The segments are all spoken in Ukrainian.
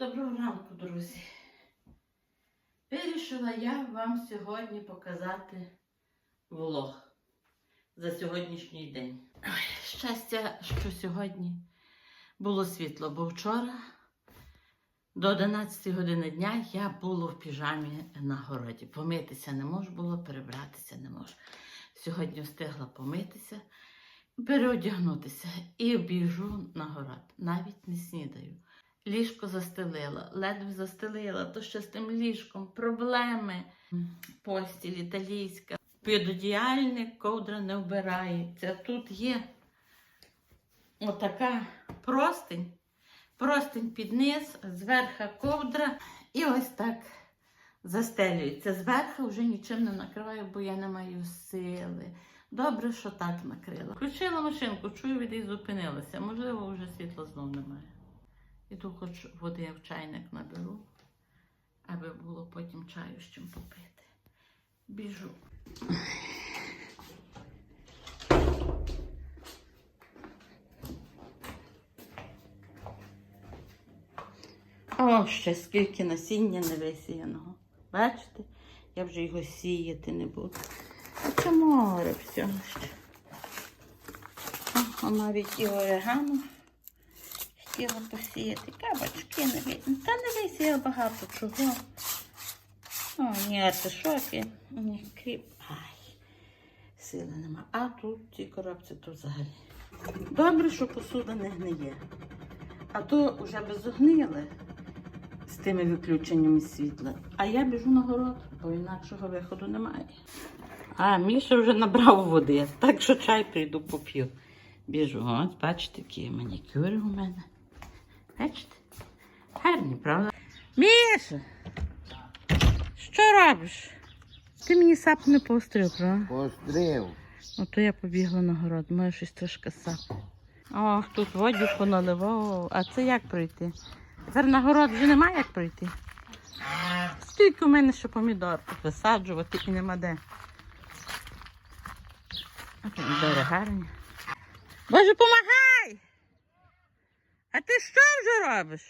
Доброго ранку, друзі. Вирішила я вам сьогодні показати влог за сьогоднішній день. Ой, щастя, що сьогодні було світло, бо вчора до 11 години дня я була в піжамі на городі. Помитися не можу було, перебратися не можу. Сьогодні встигла помитися, переодягнутися і біжу на город. Навіть не снідаю. Ліжко застелила, ледве застелила, то ще з тим ліжком проблеми. Постіль італійська. Підодіальник, ковдра не вбирається. Тут є отака простень, простень під низ, зверху ковдра, і ось так застелюється. Зверху вже нічим не накриваю, бо я не маю сили. Добре, що так накрила. Включила машинку, чую, від і зупинилася. Можливо, вже світла знов немає. Іду хоч води я в чайник наберу, аби було потім чаю з чим попити. Біжу. О, ще скільки насіння не висіяного. Бачите? Я вже його сіяти не буду. А це море всього ще. О, навіть і орегано хотіла посіяти. Кабачки не видно. Та не висіяла багато чого. О, ні, артишоки, ні, кріп. Ай, сили нема. А тут ці коробці то взагалі. Добре, що посуда не гниє. А то вже безогнили з тими виключеннями світла. А я біжу на город, бо інакшого виходу немає. А, Міша вже набрав води, так що чай прийду поп'ю. Біжу, ось, бачите, які манікюри у мене. Бачите? Гарні, правда? Міша! Що робиш? Ти мені сап не постриг, правда? Пострів. Ото я побігла на город, маю щось трошки сап. Ох, тут воду поналивав. А це як пройти? Тепер на город вже немає як пройти. Скільки у мене ще помідор висаджувати і нема де. А помідори гарні. Боже, помагай! А ти що вже робиш?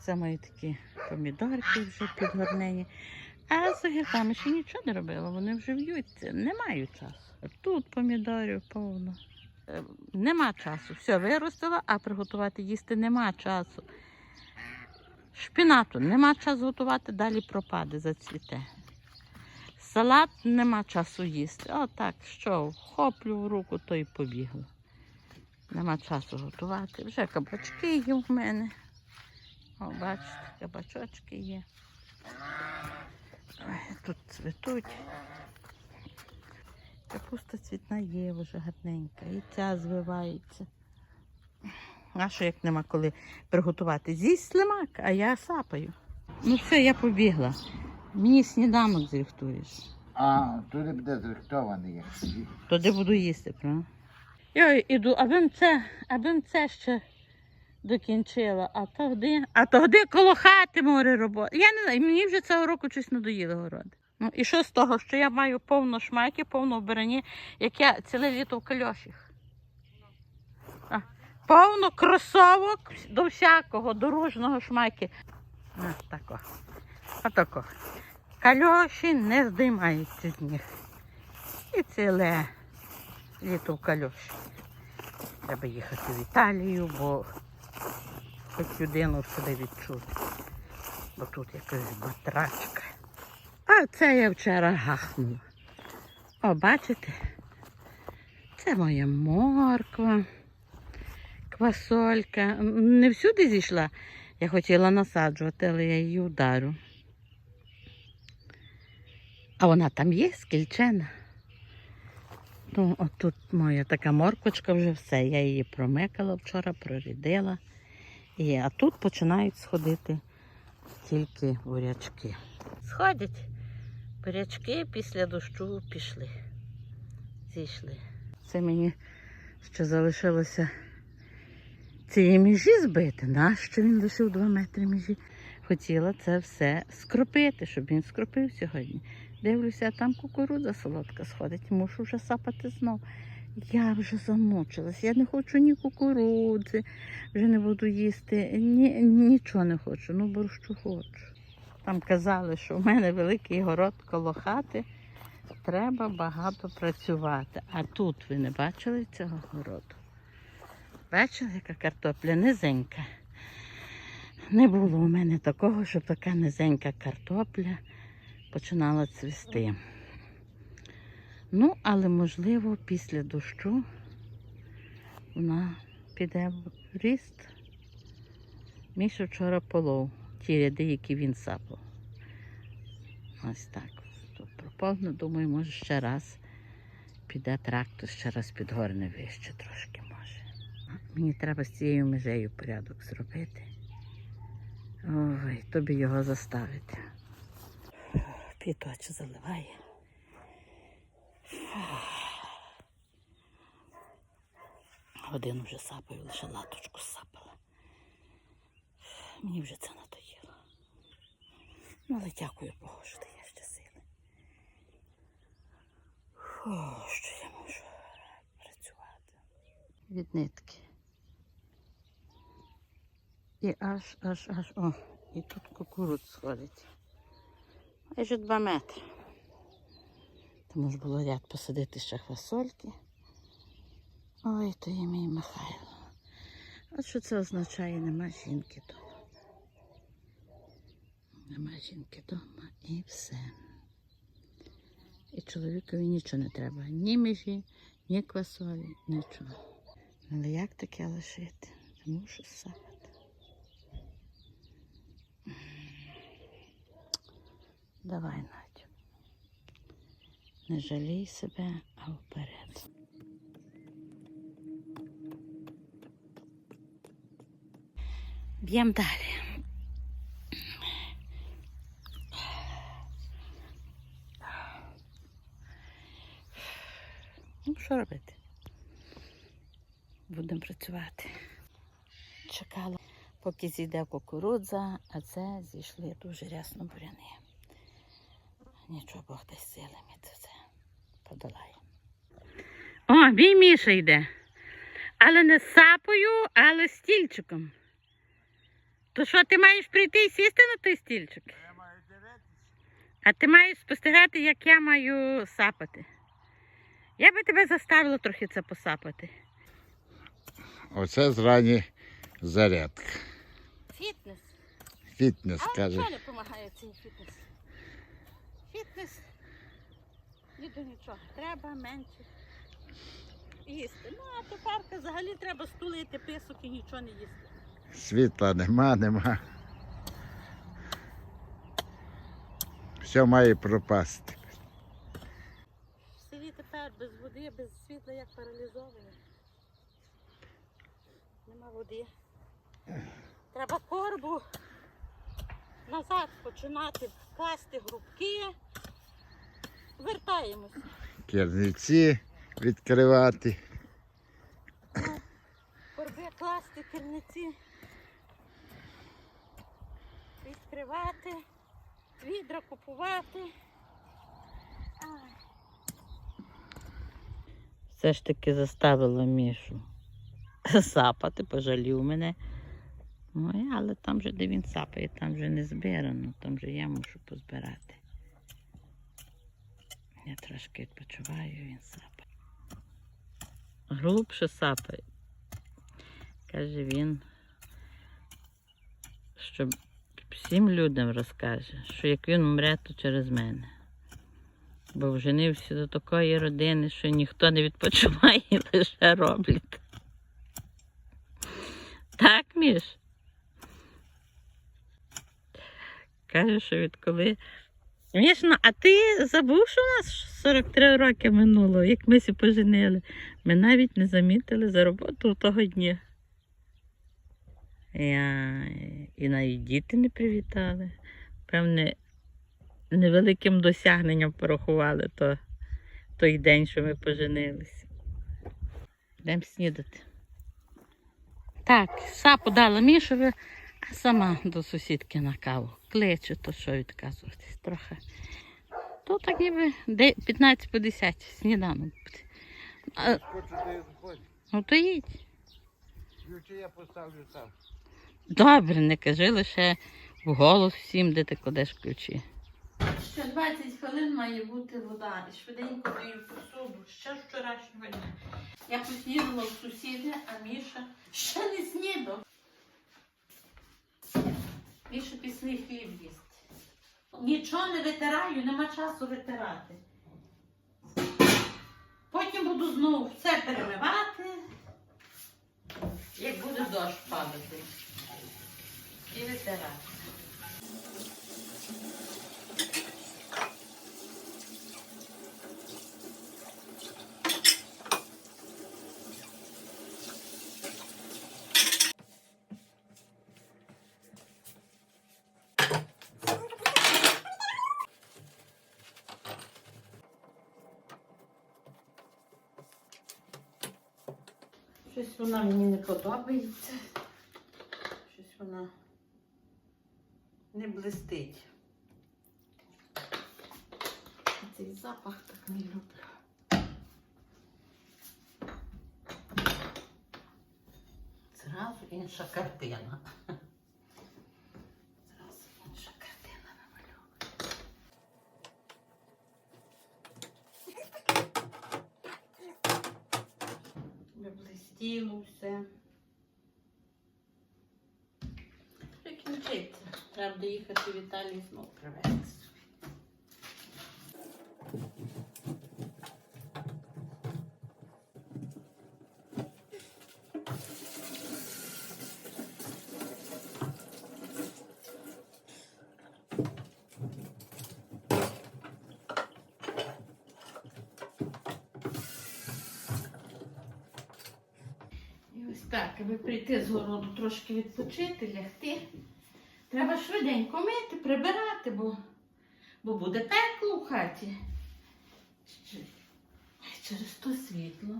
Це мої такі помідорки вже підгорнені. А з огірками ще нічого не робила, вони вже в'ються, не маю часу. Тут помідорів повно. Е, Нема часу. Все виростила, а приготувати їсти нема часу. Шпінату нема часу готувати, далі пропаде, зацвіте. Салат нема часу їсти. Отак, що, вхоплю в руку, то й побігла. Нема часу готувати. Вже кабачки є в мене. О, бачите, кабачочки є. Тут цвітуть. Капуста цвітна є вже гарненька. І ця звивається. А що як нема коли приготувати? З'їсть слимак, а я сапаю. Ну все, я побігла. Мені сніданок зрихтуєш. А, туди буде зрихтований, як тоді. Туди буду їсти, правда? Я іду, аби це, аби це ще докінчила, а тоді, а тоді коло хати море роботи. Я не знаю, мені вже цього року щось надоїли городи. Ну і що з того, що я маю повно шмайки, повно вбрані, як я ціле літо в кальошах. А, повно кросовок до всякого дорожнього шмайки. На, тако. Отако. Кальоші не здіймаються з них. І ціле літо в кальоші. Треба їхати в Італію, бо хоч людину сюди відчути. Бо тут якась батрачка. А це я вчора гахнула. О, бачите? Це моя морква, квасолька. Не всюди зійшла. Я хотіла насаджувати, але я її ударю. А вона там є, скільчена. Ну, от тут моя така морквочка вже все. Я її промикала вчора, прорідила. І, а тут починають сходити тільки бурячки. Сходять. Бурячки після дощу пішли. Зійшли. Це мені ще залишилося цієї межі збити. Нащо він лишив 2 метри межі? Хотіла це все скропити, щоб він скропив сьогодні. Дивлюся, там кукурудза солодка сходить. Мушу вже сапати знов. Я вже замучилась. Я не хочу ні кукурудзи, вже не буду їсти. Ні, нічого не хочу. Ну, борщу хочу. Там казали, що в мене великий город коло хати. Треба багато працювати. А тут ви не бачили цього городу? Бачили, яка картопля низенька. Не було у мене такого, щоб така низенька картопля починала цвісти. Ну, але можливо, після дощу вона піде в ріст. Міша вчора полов ті ряди, які він сапав. Ось так. Проповно, думаю, може ще раз піде трактор, ще раз підгорне вище трошки може. Мені треба з цією межею порядок зробити. Ой, тобі його заставити. Піт очі заливає. Годину вже сапаю, лише латочку сапала. Мені вже це надоїло. Ну, але дякую Богу, що дає ще сили. Фу, що я можу працювати. Від нитки. І аж, аж, аж, о, і тут кукурудз сходить. Майже два метри. Тому ж було ряд посадити ще хвасольки. Ой, то є мій Михайло. От що це означає, нема жінки вдома. Нема жінки вдома і все. І чоловікові нічого не треба. Ні межі, ні квасолі, нічого. Але як таке лишити? Мушу сапати. Давай, Надю. Не жалій себе, а вперед. Б'ємо далі. Ну, що робити? Будемо працювати. Чекала, поки зійде кукурудза, а це зійшли дуже рясно буряни. Нічого Бог дасть сили, ми це все подолаємо. О, мій Міша йде. Але не сапою, але стільчиком. То що ти маєш прийти і сісти на той стільчик? Я маю. А ти маєш спостерігати, як я маю сапати. Я би тебе заставила трохи це посапати. Оце зрані зарядка. Фітнес. Фітнес, А каже. нічого не допомагає цей фітнес. Фітнес. Ні до нічого. Треба менше їсти. Ну, а тепер взагалі треба стулити писок і нічого не їсти. Світла нема, нема. Все має пропасти. В селі тепер без води, без світла, як паралізовані. Нема води. Треба корбу назад починати класти грубки. Вертаємося. Керниці відкривати. Корби класти, керниці. Відкривати, відра купувати. Ай. Все ж таки заставила Мішу сапати, пожалів мене. Ну, але там вже де він сапає, там вже не збирано, там вже я мушу позбирати. Я трошки відпочиваю, він сапає. Глубше сапає. Каже він, що всім людям розкаже, що як він умре, то через мене. Бо вженився до такої родини, що ніхто не відпочиває, лише роблять. Так, Міш? Каже, що відколи. Мішно, а ти забув, що у нас 43 роки минуло, як ми сі поженили. Ми навіть не замітили за роботу того дня. Я... І навіть діти не привітали. Певне, невеликим досягненням порахували то, той день, що ми поженилися. Йдемо снідати. Так, сапу дала Мішові, а сама до сусідки на каву. Кличе, то що відказуватись трохи. То так ніби 15 по 10 сніданок буде. А, ну то їдь. Ключі я поставлю сам. Добре, не кажи лише вголос всім, де ти кладеш ключі. Ще 20 хвилин має бути вода. І швиденько мою посуду. Ще вчорашнього дня. Я поснідала у сусіди, а Міша ще не снідав. Міша пісний хліб їсть. Нічого не витираю, нема часу витирати. Потім буду знову все перемивати, як буде дощ падати. І витирати. Щось вона мені не подобається. Щось вона не блистить. Цей запах так не люблю. Зразу інша картина. Зразу інша картина намальована. Блистіло все. Прикінчиться. Треба доїхати в Італію знов привезти. І ось так, аби прийти з городу трошки відпочити, лягти. Треба швиденько мити, прибирати, бо, бо буде пекло в хаті. Через то світло.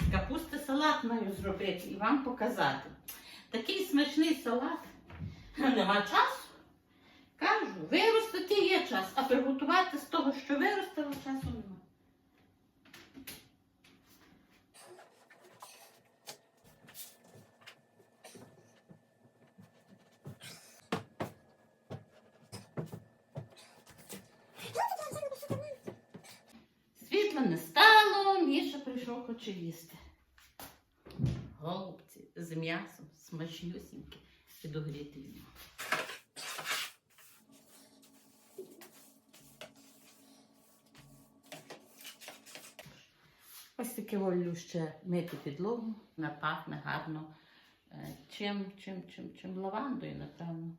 З капусти салат маю зробити і вам показати. Такий смачний салат. Нема часу. Кажу, виростити є час, а приготувати з того, що виростило, часу нема. Світла не стало, Міша прийшов, хоче їсти. Голубці з м'ясом, смачнюсінькі, підогріти йому. Ось таке волю ще мити підлогу, вона пахне гарно. Е, Чим, чим, чим, чим лавандою, напевно.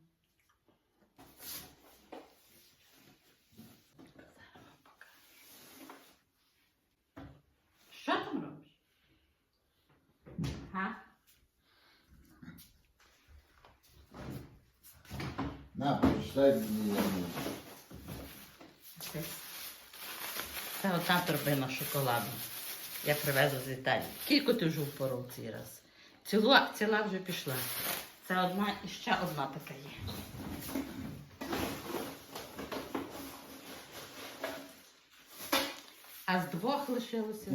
Зараз вам покажу. Що там робиш? Га? На, прочитай мені. Це, одна торбина шоколаду. Я привезла з Італії. Кілько ти вже впоров цей раз? Ціла, ціла вже пішла. Це одна і ще одна така є. А з двох лишилося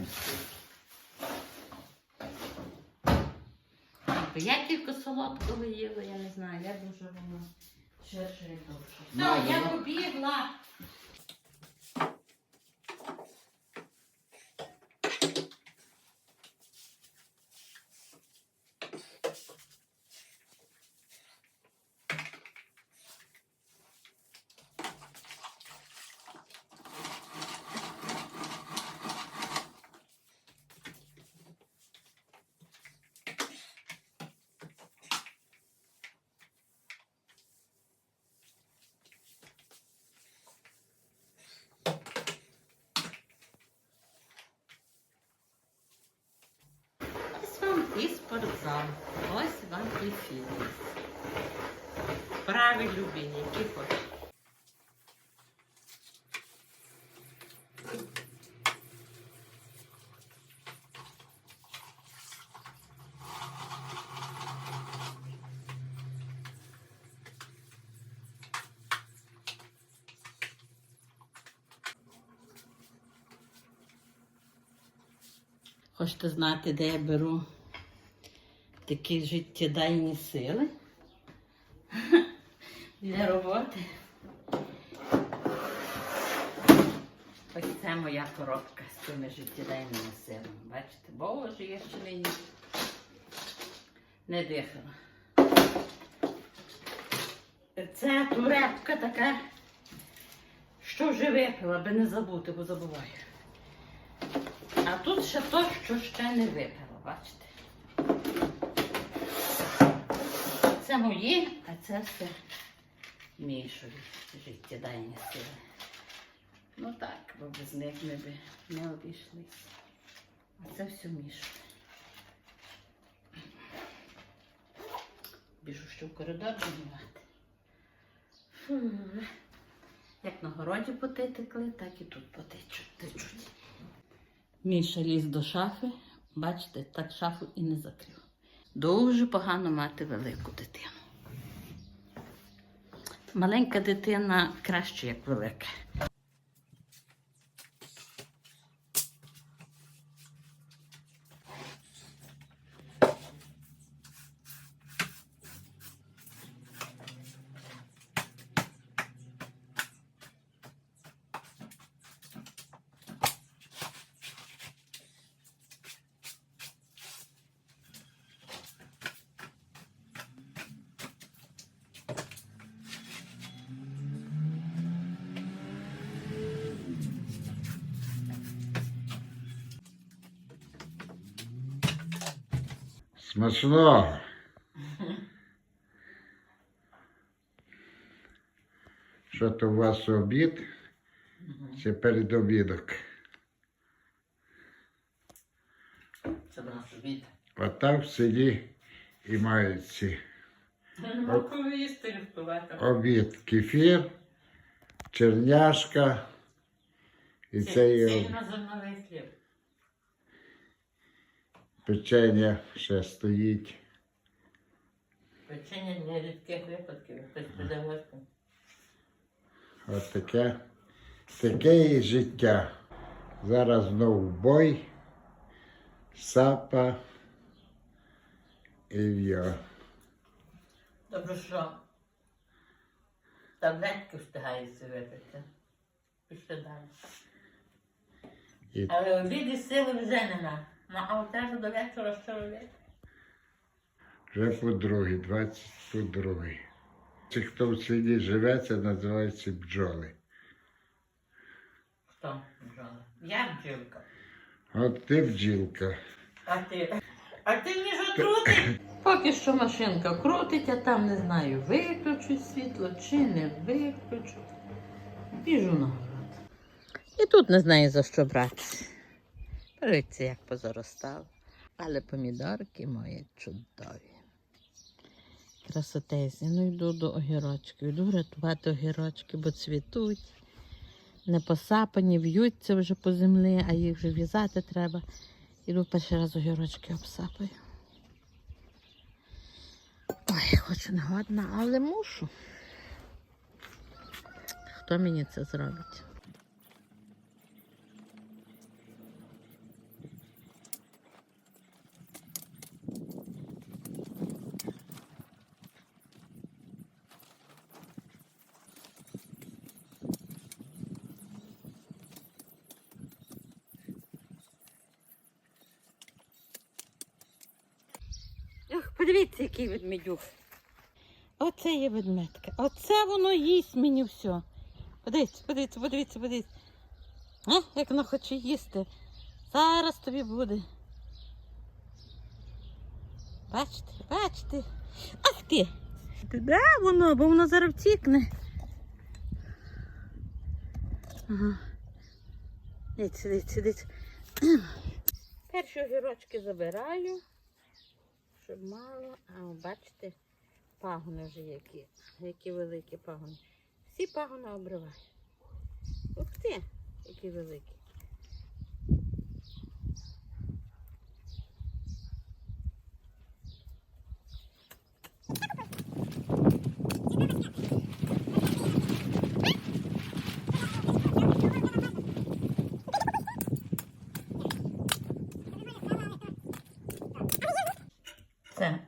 Я тільки солодкого їла, я не знаю, я дуже воно ширше і довше. Все, я побігла. спортзал. Ось вам і фітнес. Праві любі, які хочете. Хочете знати, де я беру такі життєдайні сили для роботи? Ось це моя коробка з цими життєдайними силами. Бачите, боже, я ще нині не дихала. Це турепка така, що вже випила, аби не забути, бо забуваю. А тут ще то, що ще не випила, бачите? Це мої, а це все мішові життєдайні сили. Ну так, бо без них ми би не обійшлися. А це все мішове. Біжу ще в коридор. Фу. Як на городі поти текли, так і тут потечуть. течуть. Міша ліз до шафи, бачите, так шафу і не закрив. Дуже погано мати велику дитину. Маленька дитина краще, як велика. Смачно. Що то у вас обід? Чи перед обідок? Це наш обід. Отак в селі і мають ці обід. Кефір, черняшка і цей об- зерновий хліб. Печення ще стоїть. Печення для рідких випадків, хтось піде гостем. От таке. Таке і життя. Зараз знову бой, сапа і в'йо. Добре, що таблетки встигається випити. Пішли далі. І Але обіді сили вже нема. Ну, а у тебе до вечора що робити? вже по другій, 20 по другій. Ці, хто в селі живе, це називається бджоли. Хто бджола? Я бджілка. От ти бджілка. А ти? А ти мені що крутить? Поки що машинка крутить, а там не знаю, виключуть світло чи не виключуть. Біжу на город. І тут не знаю за що братися. Дивіться, як позаростав. Але помідорки мої чудові. Красотезні. Ну йду до огірочків. Йду рятувати огірочки, бо цвітуть. Не посапані, в'ються вже по землі, а їх вже в'язати треба. Іду перший раз огірочки обсапаю. Ой, хочу не годна, але мушу. Хто мені це зробить? Ох, подивіться, який ведмедюк. Оце є ведмедка. Оце воно їсть мені все. Подивіться, подивіться, подивіться, подивіться. А, як воно хоче їсти. Зараз тобі буде. Бачите, бачите. Ах ти! Де воно? Бо воно зараз втікне. Ага. Дивіться, дивіться, дивіться. Перші огірочки забираю щоб мало. А бачите, пагони вже які, які великі пагони. Всі пагони обриваю. Ух ти, які великі. Все,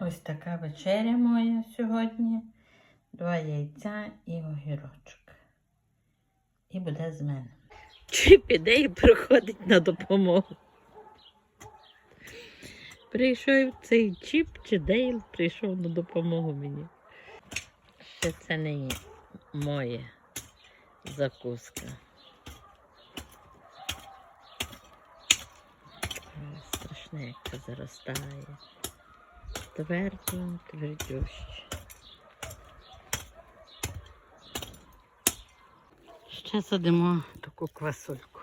ось така вечеря моя сьогодні. Два яйця і огірочок. І буде з мене. Чи піде і приходить на допомогу? Прийшов цей чіп чи Дейл прийшов на допомогу мені. Ще це не моє закуска. Страшне, як це заростає. Твердо, твердющі. Ще садимо таку квасольку.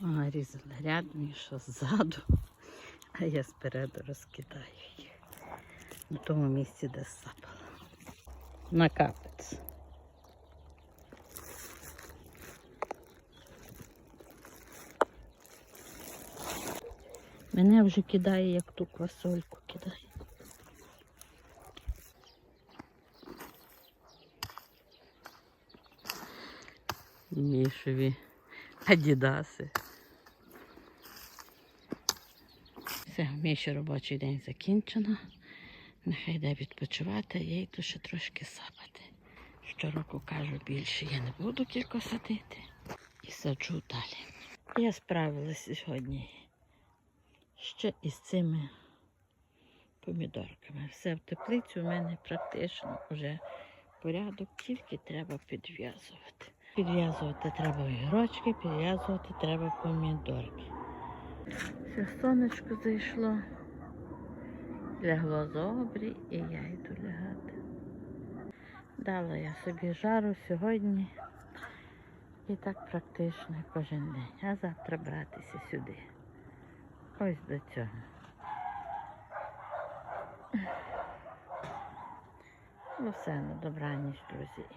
Вона різала рядом, що ззаду, а я спереду розкидаю їх. На тому місці, де сапала. На капець. Мене вже кидає, як ту квасольку кидає. Мішеві адідаси. Все, Міші робочий день закінчено. Нехай йде відпочивати, я йду ще трошки сапати. Щороку кажу, більше я не буду тільки садити. І саджу далі. Я справилася сьогодні ще із цими помідорками. Все в теплицю у мене практично вже порядок, тільки треба підв'язувати. Підв'язувати треба огірочки, підв'язувати треба помідорки. Все, сонечко зайшло, лягло обрій і я йду лягати. Дала я собі жару сьогодні і так практично кожен день. А завтра братися сюди. Ось до цього. Ну все, на добраніч, друзі.